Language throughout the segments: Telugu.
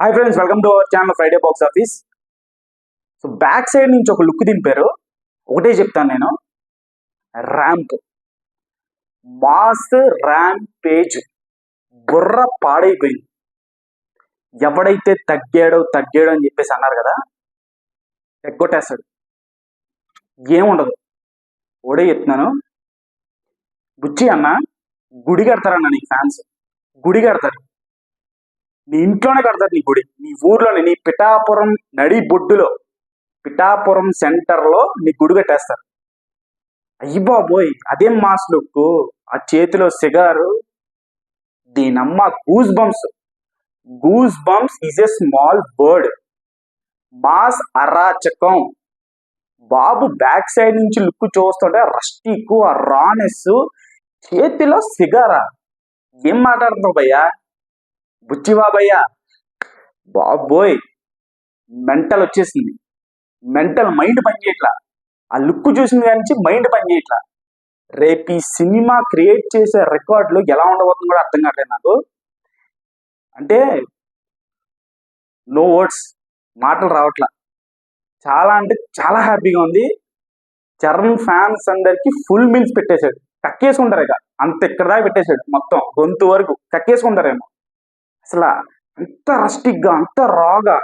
Hi friends welcome to our channel Friday box office so back side నుంచి ఒక లుక్ దింపారు. ఒకటే చెప్తాను నేను. ర్యాంప్ మాస్ ర్యాంప్ పేజ్ బుర్ర పాడైపోయింది. ఎవడైతే తగ్గాడో తగ్గాడో అని చెప్పేసి అన్నారు కదా ఎగ్గొట్టేస్తాడు. ఏముండదు. ఒకటే చెప్తున్నాను. బుచ్చి అన్న గుడి కడతారన్న నీకు ఫ్యాన్స్ గుడి కడతారు. నీ ఇంట్లోనే కడతారు నీ గుడి. నీ ఊర్లోనే నీ పిఠాపురం నడి బొడ్డులో పిఠాపురం సెంటర్లో నీ గుడి కట్టేస్తారు. అయ్యి బాబోయ్! అదేం మాస్ లుక్? ఆ చేతిలో సిగారు దీనమ్మ goose bumps goose bumps is a small bird. Mass అరాచకం. బాబు బ్యాక్ సైడ్ నుంచి లుక్ చూస్తుంటే రస్టిక్ ఆ రానెస్ చేతిలో సిగారా. ఏం మాట్లాడుతున్నావు భయ్యా? బుచ్చి బాబయ్యా బాబోయ్ మెంటల్ వచ్చేసింది. మెంటల్ మైండ్ పనిచేయట్లా ఆ లుక్ చూసిన కానీ మైండ్ పనిచేయట్లా రేపు ఈ సినిమా క్రియేట్ చేసే రికార్డులు ఎలా ఉండబోతుందో కూడా అర్థం కావట్లేదు నాకు. అంటే నో వర్డ్స్ మాటలు రావట్లా. చాలా అంటే చాలా హ్యాపీగా ఉంది. చరణ్ ఫ్యాన్స్ అందరికి ఫుల్ మీల్స్ పెట్టేశాడు. కక్కేసుకుంటారు ఇక. అంత ఇక్కడ దాకా పెట్టేశాడు మొత్తం గొంతు వరకు. కక్కేసుకుంటారేమో. అసలు అంత రస్టిక్గా అంత రాగా.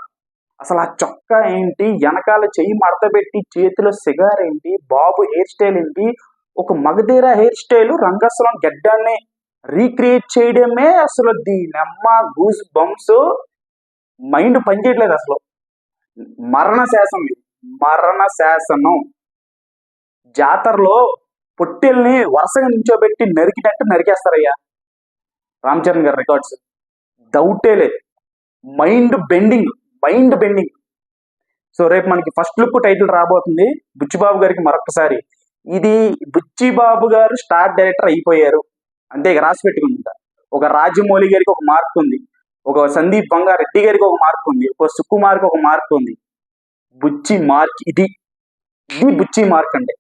అసలు ఆ చొక్కా ఏంటి? వెనకాల చెయ్యి మడతబెట్టి చేతిలో సిగార్ ఏంటి? బాబు హెయిర్ స్టైల్ ఏంటి? ఒక మగధీర హెయిర్ స్టైల్ రంగస్థలం గడ్డాన్ని రీక్రియేట్ చేయడమే అసలు దీనమ్మ గూస్ బంప్స్. మైండ్ పనిచేయట్లేదు అసలు. మరణ శాసనం ఇది. మరణ శాసనం. జాతరలో పొట్టెల్ని వరుసగా నించోబెట్టి నరికినట్టు నరికేస్తారయ్యా. రామ్ చరణ్ గారి రికార్డ్స్. డౌటే లేదు. Mind bending mind bending so రేపు మనకి ఫస్ట్ లుక్ టైటిల్ రాబోతుంది. బుచ్చిబాబు గారికి మరొకసారి ఇది బుచ్చిబాబు గారు స్టార్ డైరెక్టర్ అయిపోయారు. అంతే ఇక రాసి పెట్టుకుంటా. ఒక రాజమౌళి గారికి ఒక మార్క్ ఉంది. ఒక సందీప్ బంగారెడ్డి గారికి ఒక మార్క్ ఉంది. ఒక సుకుమార్కి ఒక మార్క్ ఉంది. బుచ్చి మార్క్ ఇది. ఇది బుచ్చి మార్క్ అంటే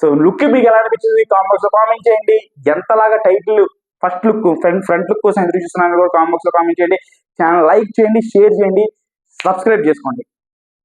సో లుక్ మీకు ఎలా అనిపించింది? కామెంట్స్ కామెంట్ చేయండి. ఎంతలాగా title first look front front look కోసం ఎదురు చూస్తున్నాను కూడా కామెంట్స్లో కామెంట్ చేయండి. ఛానల్ లైక్ చేయండి షేర్ చేయండి సబ్స్క్రైబ్ చేసుకోండి.